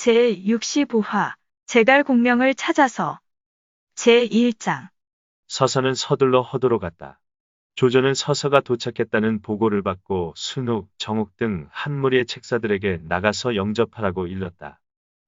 제65화 제갈 공명을 찾아서 제1장 서서는 서둘러 허도로 갔다. 조조는 서서가 도착했다는 보고를 받고 순욱, 정욱 등 한 무리의 책사들에게 나가서 영접하라고 일렀다.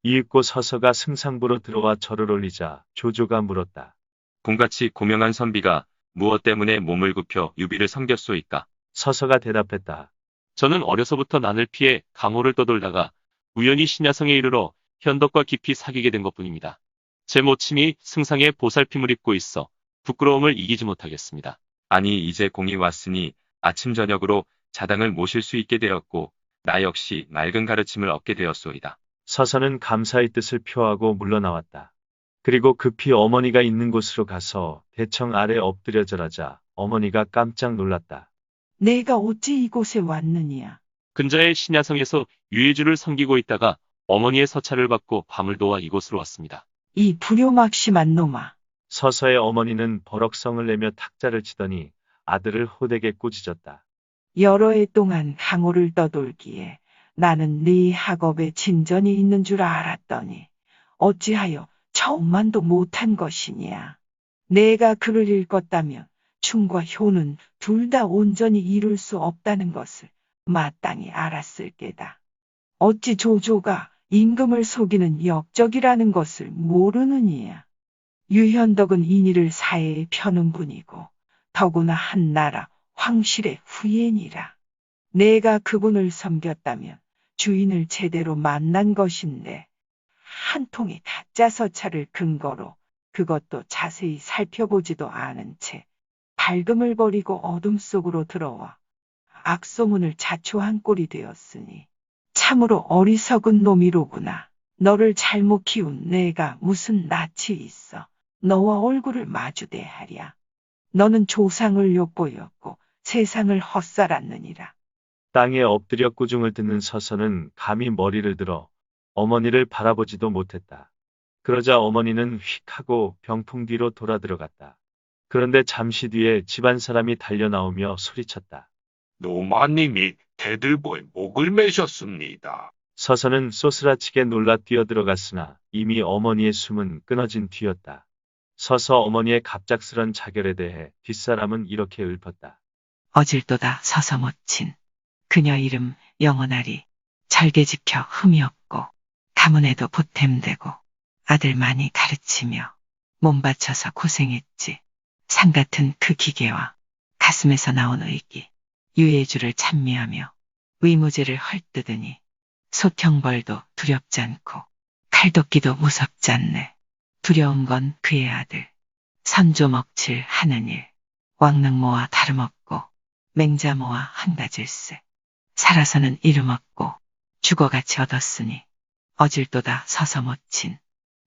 이윽고 서서가 승상부로 들어와 절을 올리자 조조가 물었다. 공같이 고명한 선비가 무엇 때문에 몸을 굽혀 유비를 섬겼소이까? 서서가 대답했다. 저는 어려서부터 난을 피해 강호를 떠돌다가 우연히 신야성에 이르러 현덕과 깊이 사귀게 된 것뿐입니다. 제 모친이 승상에 보살핌을 입고 있어 부끄러움을 이기지 못하겠습니다. 아니 이제 공이 왔으니 아침 저녁으로 자당을 모실 수 있게 되었고 나 역시 맑은 가르침을 얻게 되었소이다. 서서는 감사의 뜻을 표하고 물러나왔다. 그리고 급히 어머니가 있는 곳으로 가서 대청 아래 엎드려 절하자 어머니가 깜짝 놀랐다. 내가 어찌 이곳에 왔느냐? 근자의 신야성에서 유해주를 섬기고 있다가 어머니의 서찰을 받고 밤을 도와 이곳으로 왔습니다. 이 불효막심한 놈아. 서서의 어머니는 버럭성을 내며 탁자를 치더니 아들을 호되게 꾸짖었다. 여러 해 동안 강호를 떠돌기에 나는 네 학업에 진전이 있는 줄 알았더니 어찌하여 처음만도 못한 것이냐. 내가 글을 읽었다면 충과 효는 둘 다 온전히 이룰 수 없다는 것을 마땅히 알았을 게다. 어찌 조조가 임금을 속이는 역적이라는 것을 모르느니야. 유현덕은 인의를 사해에 펴는 분이고 더구나 한나라 황실의 후예니라. 내가 그분을 섬겼다면 주인을 제대로 만난 것인데 한 통의 서찰을 근거로 그것도 자세히 살펴보지도 않은 채 밝음을 버리고 어둠 속으로 들어와 악소문을 자초한 꼴이 되었으니 참으로 어리석은 놈이로구나. 너를 잘못 키운 내가 무슨 낯이 있어. 너와 얼굴을 마주대하랴. 너는 조상을 욕보였고 세상을 헛살았느니라. 땅에 엎드려 꾸중을 듣는 서서는 감히 머리를 들어 어머니를 바라보지도 못했다. 그러자 어머니는 휙 하고 병풍 뒤로 돌아 들어갔다. 그런데 잠시 뒤에 집안 사람이 달려 나오며 소리쳤다. 노마님이 대들보에 목을 매셨습니다. 서서는 쏘스라치게 놀라 뛰어들어갔으나 이미 어머니의 숨은 끊어진 뒤였다. 서서 어머니의 갑작스런 자결에 대해 뒷사람은 이렇게 읊었다. 어질도다 서서 모친. 그녀 이름 영원하리. 잘게 지켜 흠이 없고 가문에도 보탬되고 아들 많이 가르치며 몸 바쳐서 고생했지. 산 같은 그 기계와 가슴에서 나온 의기. 유해주를 찬미하며 위무제를 헐뜯으니 소형벌도 두렵지 않고 칼도끼도 무섭지 않네. 두려운 건 그의 아들. 선조 먹칠 하는 일. 왕릉모와 다름없고 맹자모와 한가질세. 살아서는 이름 없고 죽어같이 얻었으니 어질도다 서서 못친.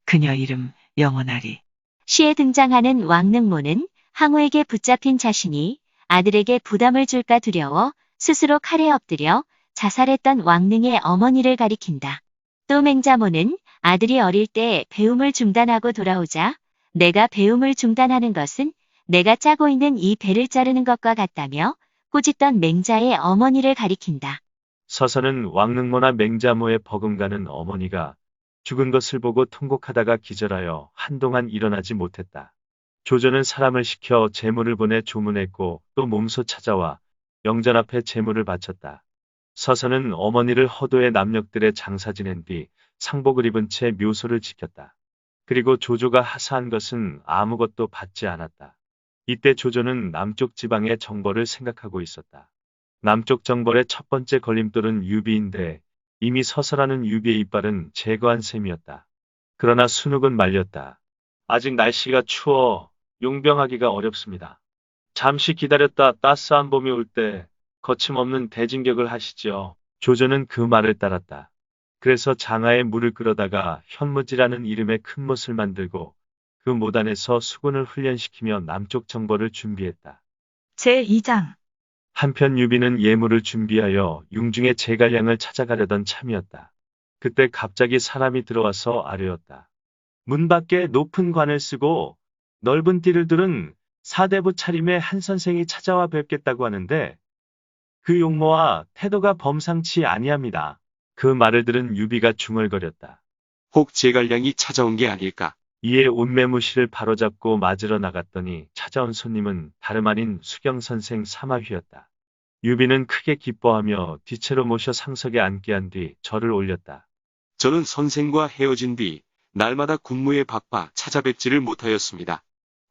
그녀 이름 영원하리. 시에 등장하는 왕릉모는 항우에게 붙잡힌 자신이 아들에게 부담을 줄까 두려워 스스로 칼에 엎드려 자살했던 왕릉의 어머니를 가리킨다. 또 맹자모는 아들이 어릴 때 배움을 중단하고 돌아오자 내가 배움을 중단하는 것은 내가 짜고 있는 이 배를 자르는 것과 같다며 꾸짖던 맹자의 어머니를 가리킨다. 서서는 왕릉모나 맹자모에 버금가는 어머니가 죽은 것을 보고 통곡하다가 기절하여 한동안 일어나지 못했다. 조조는 사람을 시켜 재물을 보내 조문했고 또 몸소 찾아와 영전 앞에 재물을 바쳤다. 서서는 어머니를 허도의 남력들의 장사 지낸 뒤 상복을 입은 채 묘소를 지켰다. 그리고 조조가 하사한 것은 아무것도 받지 않았다. 이때 조조는 남쪽 지방의 정벌을 생각하고 있었다. 남쪽 정벌의 첫 번째 걸림돌은 유비인데 이미 서서라는 유비의 이빨은 제거한 셈이었다. 그러나 순욱은 말렸다. 아직 날씨가 추워 용병하기가 어렵습니다. 잠시 기다렸다 따스한 봄이 올 때 거침없는 대진격을 하시지요. 조조는 그 말을 따랐다. 그래서 장화에 물을 끌어다가 현무지라는 이름의 큰 못을 만들고 그못 안에서 수군을 훈련시키며 남쪽 정벌을 준비했다. 제2장 한편 유비는 예물을 준비하여 융중의 제갈량을 찾아가려던 참이었다. 그때 갑자기 사람이 들어와서 아뢰었다. 문 밖에 높은 관을 쓰고 넓은 띠를 두른 사대부 차림의 한 선생이 찾아와 뵙겠다고 하는데 그 용모와 태도가 범상치 아니합니다. 그 말을 들은 유비가 중얼거렸다. 혹 제갈량이 찾아온 게 아닐까. 이에 운매무실을 바로잡고 맞으러 나갔더니 찾아온 손님은 다름 아닌 수경 선생 사마휘였다. 유비는 크게 기뻐하며 뒤채로 모셔 상석에 앉게 한 뒤 절을 올렸다. 저는 선생과 헤어진 뒤 날마다 군무에 바빠 찾아뵙지를 못하였습니다.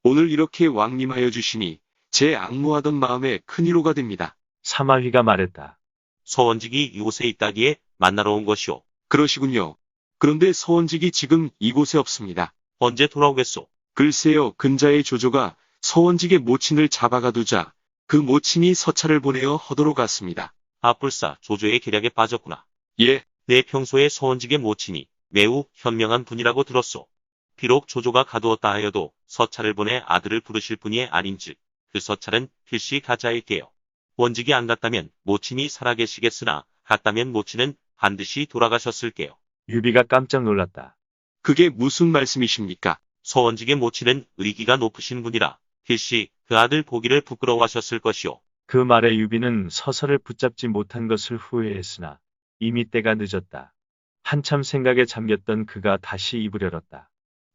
오늘 이렇게 왕림하여 주시니 제 악무하던 마음에 큰 위로가 됩니다. 사마휘가 말했다. 서원직이 이곳에 있다기에 만나러 온 것이오. 그러시군요. 그런데 서원직이 지금 이곳에 없습니다. 언제 돌아오겠소? 글쎄요, 근자의 조조가 서원직의 모친을 잡아가두자 그 모친이 서찰을 보내어 허도로 갔습니다. 아뿔싸 조조의 계략에 빠졌구나. 예, 내 평소에 서원직의 모친이 매우 현명한 분이라고 들었소. 비록 조조가 가두었다 하여도 서찰을 보내 아들을 부르실 분이 아닌즉 그 서찰은 필시 가짜일게요. 원직이 안 갔다면 모친이 살아계시겠으나 갔다면 모친은 반드시 돌아가셨을게요. 유비가 깜짝 놀랐다. 그게 무슨 말씀이십니까? 서원직의 모친은 의기가 높으신 분이라 필시 그 아들 보기를 부끄러워하셨을 것이오. 그 말에 유비는 서서를 붙잡지 못한 것을 후회했으나 이미 때가 늦었다. 한참 생각에 잠겼던 그가 다시 입을 열었다.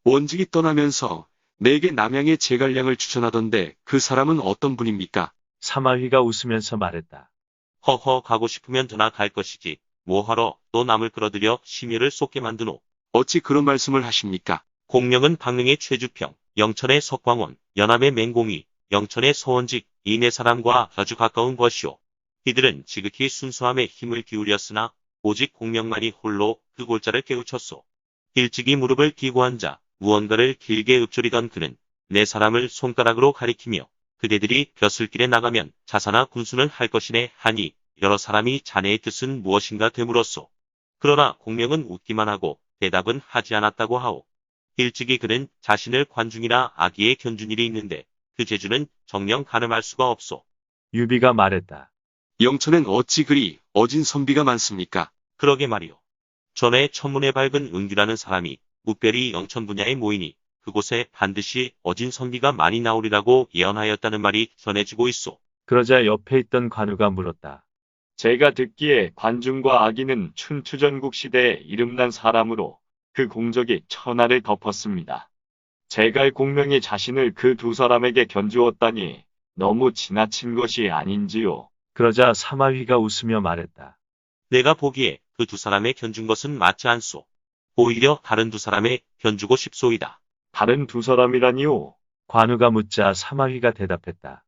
원직이 떠나면서 내게 남양의 제갈량을 추천하던데 그 사람은 어떤 분입니까? 사마휘가 웃으면서 말했다. 허허 가고 싶으면 전화 갈 것이지. 뭐하러 또 남을 끌어들여 심혈을 쏟게 만드노. 어찌 그런 말씀을 하십니까? 공명은 강릉의 최주평, 영천의 석광원, 연암의 맹공이, 영천의 서원직, 이네 사람과 아주 가까운 것이오. 이들은 지극히 순수함에 힘을 기울였으나 오직 공명만이 홀로 그 골자를 깨우쳤소. 일찍이 무릎을 끼고 앉아 무언가를 길게 읊조리던 그는 네 사람을 손가락으로 가리키며 그대들이 벼슬길에 나가면 자사나 군수는 할 것이네 하니 여러 사람이 자네의 뜻은 무엇인가 되물었소. 그러나 공명은 웃기만 하고 대답은 하지 않았다고 하오. 일찍이 그는 자신을 관중이나 아기에 견준 일이 있는데 그 재주는 정령 가늠할 수가 없소. 유비가 말했다. 영천엔 어찌 그리 어진 선비가 많습니까? 그러게 말이오. 전에 천문에 밝은 은규라는 사람이 묵별히 영천 분야에 모이니 그곳에 반드시 어진 선비가 많이 나오리라고 예언하였다는 말이 전해지고 있소. 그러자 옆에 있던 관우가 물었다. 제가 듣기에 관중과 아기는 춘추전국 시대에 이름난 사람으로 그 공적이 천하를 덮었습니다. 제갈 공명이 자신을 그 두 사람에게 견주었다니 너무 지나친 것이 아닌지요. 그러자 사마휘가 웃으며 말했다. 내가 보기에 그 두 사람의 견준 것은 맞지 않소. 오히려 다른 두 사람의 견주고 싶소이다. 다른 두 사람이라니요? 관우가 묻자 사마휘가 대답했다.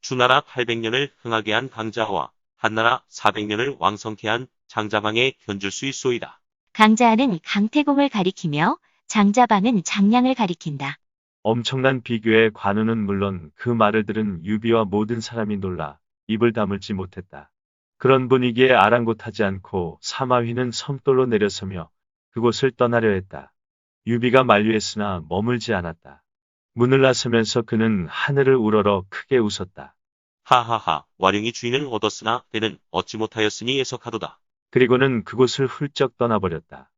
주나라 800년을 흥하게 한 강자와 한나라 400년을 왕성케 한 장자방에 견줄 수 있소이다. 강자는 강태공을 가리키며 장자방은 장량을 가리킨다. 엄청난 비교에 관우는 물론 그 말을 들은 유비와 모든 사람이 놀라 입을 다물지 못했다. 그런 분위기에 아랑곳하지 않고 사마휘는 섬돌로 내려서며 그곳을 떠나려 했다. 유비가 만류했으나 머물지 않았다. 문을 나서면서 그는 하늘을 우러러 크게 웃었다. 하하하, 와룡이 주인을 얻었으나 때는 얻지 못하였으니 예석하도다. 그리고는 그곳을 훌쩍 떠나버렸다.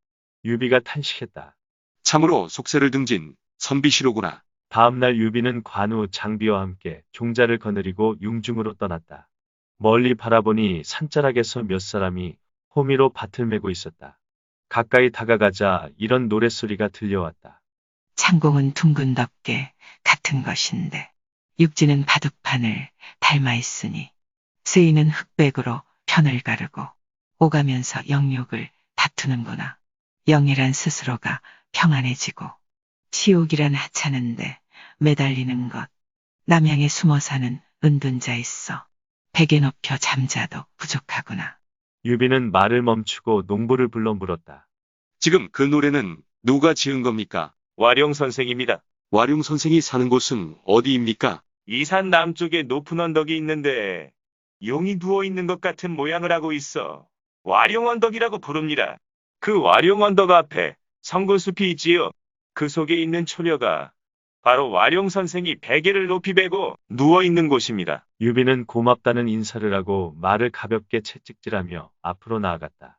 유비가 탄식했다. 참으로 속세를 등진 선비시로구나. 다음날 유비는 관우 장비와 함께 종자를 거느리고 융중으로 떠났다. 멀리 바라보니 산자락에서 몇 사람이 호미로 밭을 메고 있었다. 가까이 다가가자 이런 노랫소리가 들려왔다. 창공은 둥근 덮개 같은 것인데 육지는 바둑판을 닮아 있으니 스이는 흑백으로 편을 가르고 오가면서 영욕을 다투는구나. 영이란 스스로가 평안해지고 시옥이란 하찮은데 매달리는 것. 남양에 숨어 사는 은둔자 있어. 베개 높여 잠자도 부족하구나. 유비는 말을 멈추고 농부를 불러 물었다. 지금 그 노래는 누가 지은 겁니까? 와룡 선생입니다. 와룡 선생이 사는 곳은 어디입니까? 이 산 남쪽에 높은 언덕이 있는데 용이 누워 있는 것 같은 모양을 하고 있어. 와룡 언덕이라고 부릅니다. 그 와룡 언덕 앞에 성군숲이 있지요. 그 속에 있는 초려가 바로 와룡 선생이 베개를 높이 베고 누워 있는 곳입니다. 유비는 고맙다는 인사를 하고 말을 가볍게 채찍질하며 앞으로 나아갔다.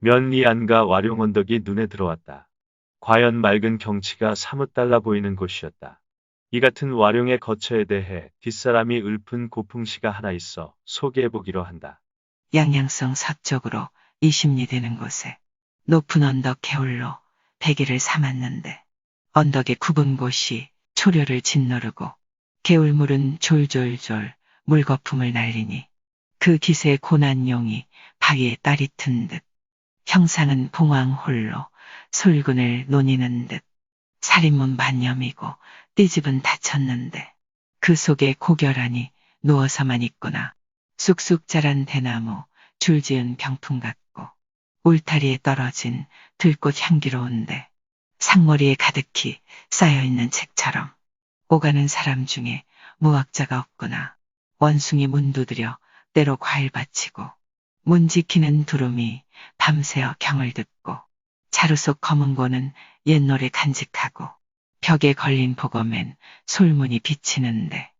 면리 안과 와룡 언덕이 눈에 들어왔다. 과연 맑은 경치가 사뭇 달라 보이는 곳이었다. 이 같은 와룡의 거처에 대해 뒷사람이 읊은 고풍시가 하나 있어 소개해보기로 한다. 양양성 서쪽으로 20리 되는 곳에 높은 언덕 개울로 베개를 삼았는데 언덕의 굽은 곳이 초려를 짓누르고 개울물은 졸졸졸 물거품을 날리니 그 기세에 고난용이 바위에 딸이 튼 듯 형상은 봉황 홀로 솔군을 노니는 듯 살인문 만념이고 띠집은 닫혔는데 그 속에 고결하니 누워서만 있구나. 쑥쑥 자란 대나무, 줄지은 병풍 같고 울타리에 떨어진 들꽃 향기로운데 상머리에 가득히 쌓여있는 책처럼 오가는 사람 중에 무학자가 없구나. 원숭이 문 두드려 때로 과일 바치고 문 지키는 두루미 밤새어 경을 듣고 자루 속 검은 고는 옛 노래 간직하고 벽에 걸린 보검엔 솔문이 비치는데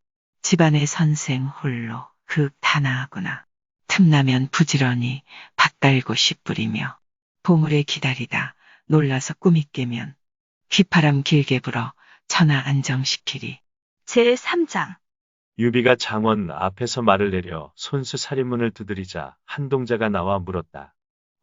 집안의 선생 홀로 흙 다나하구나. 틈나면 부지런히 밭 갈고 씨 뿌리며 보물에 기다리다 놀라서 꿈이 깨면 휘파람 길게 불어 천하 안정시키리. 제 3장. 유비가 장원 앞에서 말을 내려 손수 살인문을 두드리자 한동자가 나와 물었다.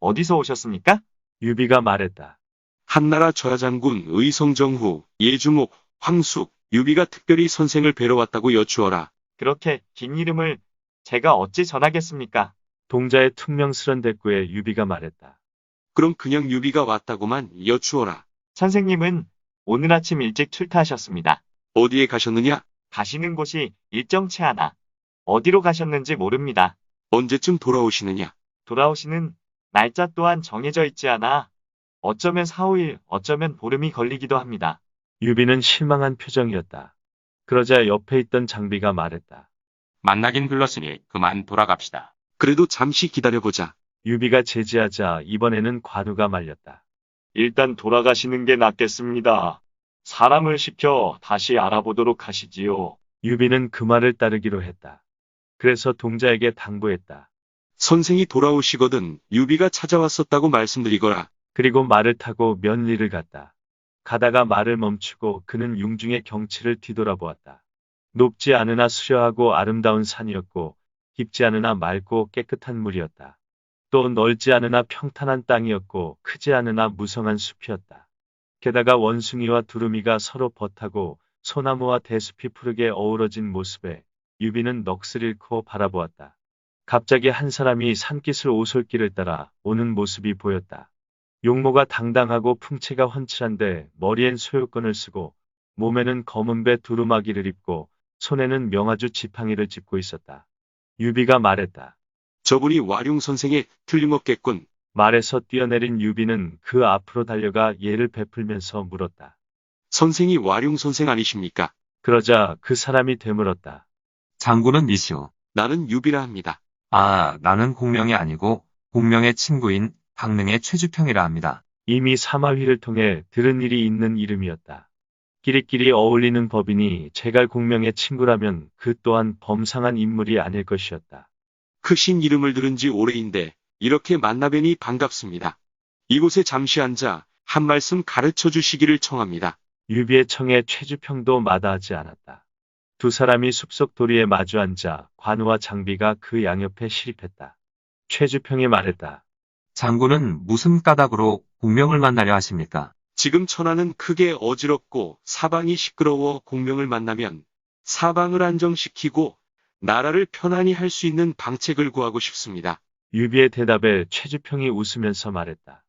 어디서 오셨습니까? 유비가 말했다. 한나라 저하장군 의성정후, 예주목, 황숙, 유비가 특별히 선생을 뵈러 왔다고 여쭈어라. 그렇게 긴 이름을 제가 어찌 전하겠습니까? 동자의 퉁명스런 대꾸에 유비가 말했다. 그럼 그냥 유비가 왔다고만 여쭈어라. 선생님은 오늘 아침 일찍 출타하셨습니다. 어디에 가셨느냐? 가시는 곳이 일정치 않아. 어디로 가셨는지 모릅니다. 언제쯤 돌아오시느냐? 돌아오시는 날짜 또한 정해져 있지 않아 어쩌면 4, 5일, 어쩌면 보름이 걸리기도 합니다. 유비는 실망한 표정이었다. 그러자 옆에 있던 장비가 말했다. 만나긴 불렀으니 그만 돌아갑시다. 그래도 잠시 기다려보자. 유비가 제지하자 이번에는 관우가 말렸다. 일단 돌아가시는 게 낫겠습니다. 사람을 시켜 다시 알아보도록 하시지요. 유비는 그 말을 따르기로 했다. 그래서 동자에게 당부했다. 선생이 돌아오시거든 유비가 찾아왔었다고 말씀드리거라. 그리고 말을 타고 면리를 갔다. 가다가 말을 멈추고 그는 융중의 경치를 뒤돌아보았다. 높지 않으나 수려하고 아름다운 산이었고 깊지 않으나 맑고 깨끗한 물이었다. 또 넓지 않으나 평탄한 땅이었고 크지 않으나 무성한 숲이었다. 게다가 원숭이와 두루미가 서로 벗하고 소나무와 대숲이 푸르게 어우러진 모습에 유비는 넋을 잃고 바라보았다. 갑자기 한 사람이 산기슭 오솔길을 따라 오는 모습이 보였다. 용모가 당당하고 풍채가 훤칠한데 머리엔 소요권을 쓰고 몸에는 검은 배 두루마기를 입고 손에는 명아주 지팡이를 짚고 있었다. 유비가 말했다. 저분이 와룡 선생의 틀림없겠군. 말에서 뛰어내린 유비는 그 앞으로 달려가 예를 베풀면서 물었다. 선생이 와룡 선생 아니십니까? 그러자 그 사람이 되물었다. 장군은 미시오. 나는 유비라 합니다. 아, 나는 공명이 아니고 공명의 친구인 강릉의 최주평이라 합니다. 이미 사마휘를 통해 들은 일이 있는 이름이었다. 끼리끼리 어울리는 법이니 제갈 공명의 친구라면 그 또한 범상한 인물이 아닐 것이었다. 크신 이름을 들은 지 오래인데 이렇게 만나뵈니 반갑습니다. 이곳에 잠시 앉아 한 말씀 가르쳐 주시기를 청합니다. 유비의 청에 최주평도 마다하지 않았다. 두 사람이 숲속 도리에 마주 앉아 관우와 장비가 그 양옆에 실입했다. 최주평이 말했다. 장군은 무슨 까닭으로 공명을 만나려 하십니까? 지금 천하는 크게 어지럽고 사방이 시끄러워 공명을 만나면 사방을 안정시키고 나라를 편안히 할 수 있는 방책을 구하고 싶습니다. 유비의 대답에 최주평이 웃으면서 말했다.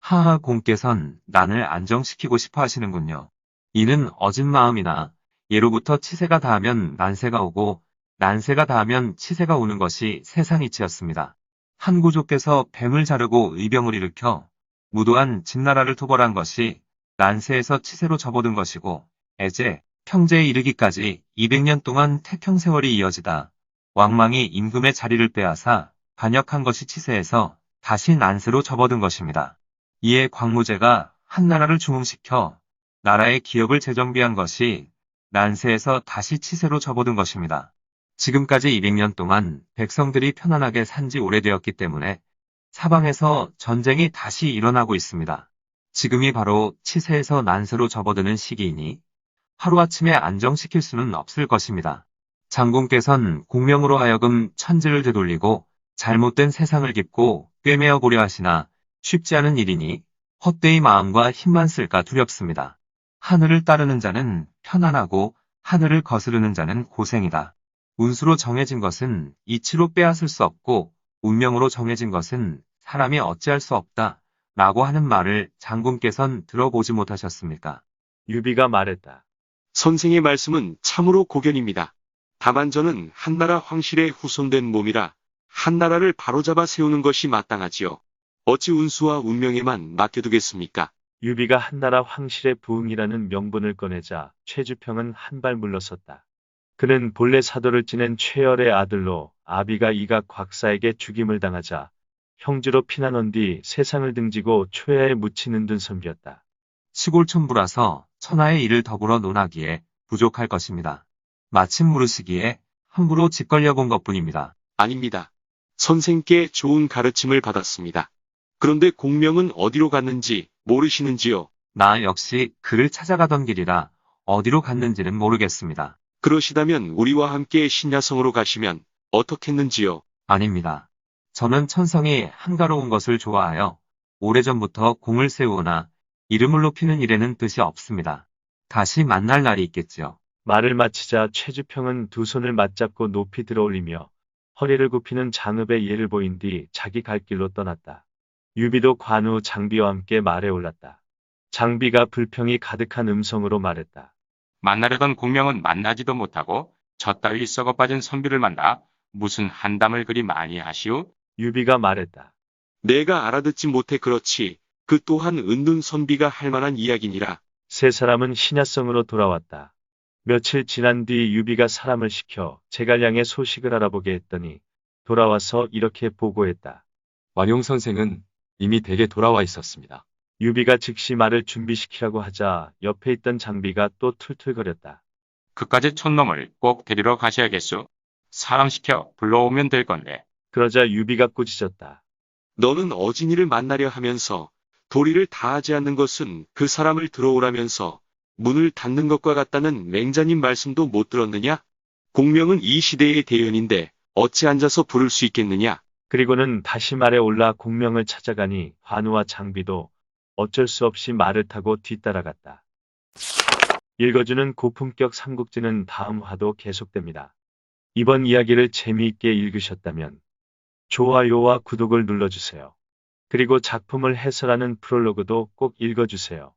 하하 공께선 난을 안정시키고 싶어 하시는군요. 이는 어진 마음이나 예로부터 치세가 닿으면 난세가 오고 난세가 닿으면 치세가 오는 것이 세상 이치였습니다. 한 고조께서 뱀을 자르고 의병을 일으켜 무도한 진나라를 토벌한 것이 난세에서 치세로 접어든 것이고 애제 평제에 이르기까지 200년 동안 태평 세월이 이어지다 왕망이 임금의 자리를 빼앗아 반역한 것이 치세에서 다시 난세로 접어든 것입니다. 이에 광무제가 한나라를 중흥시켜 나라의 기업을 재정비한 것이 난세에서 다시 치세로 접어든 것입니다. 지금까지 200년 동안 백성들이 편안하게 산지 오래되었기 때문에 사방에서 전쟁이 다시 일어나고 있습니다. 지금이 바로 치세에서 난세로 접어드는 시기이니 하루아침에 안정시킬 수는 없을 것입니다. 장군께선 공명으로 하여금 천지를 되돌리고 잘못된 세상을 깁고 꿰매어 보려 하시나 쉽지 않은 일이니 헛되이 마음과 힘만 쓸까 두렵습니다. 하늘을 따르는 자는 편안하고 하늘을 거스르는 자는 고생이다. 운수로 정해진 것은 이치로 빼앗을 수 없고 운명으로 정해진 것은 사람이 어찌할 수 없다. 라고 하는 말을 장군께선 들어보지 못하셨습니까? 유비가 말했다. 선생의 말씀은 참으로 고견입니다. 다만 저는 한나라 황실의 후손된 몸이라 한나라를 바로잡아 세우는 것이 마땅하지요. 어찌 운수와 운명에만 맡겨두겠습니까? 유비가 한나라 황실의 부흥이라는 명분을 꺼내자 최주평은 한 발 물러섰다. 그는 본래 사도를 지낸 최열의 아들로 아비가 이가 곽사에게 죽임을 당하자 형주로 피난온 뒤 세상을 등지고 초야에 묻히는 듯 선비였다. 시골 촌부라서 천하의 일을 더불어 논하기에 부족할 것입니다. 마침 물으시기에 함부로 짓걸려 본 것뿐입니다. 아닙니다. 선생께 좋은 가르침을 받았습니다. 그런데 공명은 어디로 갔는지 모르시는지요? 나 역시 그를 찾아가던 길이라 어디로 갔는지는 모르겠습니다. 그러시다면 우리와 함께 신야성으로 가시면 어떻겠는지요? 아닙니다. 저는 천성이 한가로운 것을 좋아하여 오래전부터 공을 세우거나 이름을 높이는 일에는 뜻이 없습니다. 다시 만날 날이 있겠지요. 말을 마치자 최주평은 두 손을 맞잡고 높이 들어올리며 허리를 굽히는 장읍의 예를 보인 뒤 자기 갈 길로 떠났다. 유비도 관우 장비와 함께 말에 올랐다. 장비가 불평이 가득한 음성으로 말했다. 만나려던 공명은 만나지도 못하고 저 따위 썩어 빠진 선비를 만나 무슨 한담을 그리 많이 하시오? 유비가 말했다. 내가 알아듣지 못해 그렇지 그 또한 은둔 선비가 할 만한 이야기니라. 세 사람은 신야성으로 돌아왔다. 며칠 지난 뒤 유비가 사람을 시켜 제갈량의 소식을 알아보게 했더니 돌아와서 이렇게 보고했다. 완용 선생은 이미 댁에 돌아와 있었습니다. 유비가 즉시 말을 준비시키라고 하자 옆에 있던 장비가 또 툴툴거렸다. 그까지 촌놈을 꼭 데리러 가셔야겠소. 사람 시켜 불러오면 될 건데. 그러자 유비가 꾸짖었다. 너는 어진이를 만나려 하면서 도리를 다하지 않는 것은 그 사람을 들어오라면서 문을 닫는 것과 같다는 맹자님 말씀도 못 들었느냐? 공명은 이 시대의 대연인데 어찌 앉아서 부를 수 있겠느냐? 그리고는 다시 말에 올라 공명을 찾아가니 관우와 장비도 어쩔 수 없이 말을 타고 뒤따라갔다. 읽어주는 고품격 삼국지는 다음 화도 계속됩니다. 이번 이야기를 재미있게 읽으셨다면 좋아요와 구독을 눌러주세요. 그리고 작품을 해설하는 프롤로그도 꼭 읽어주세요.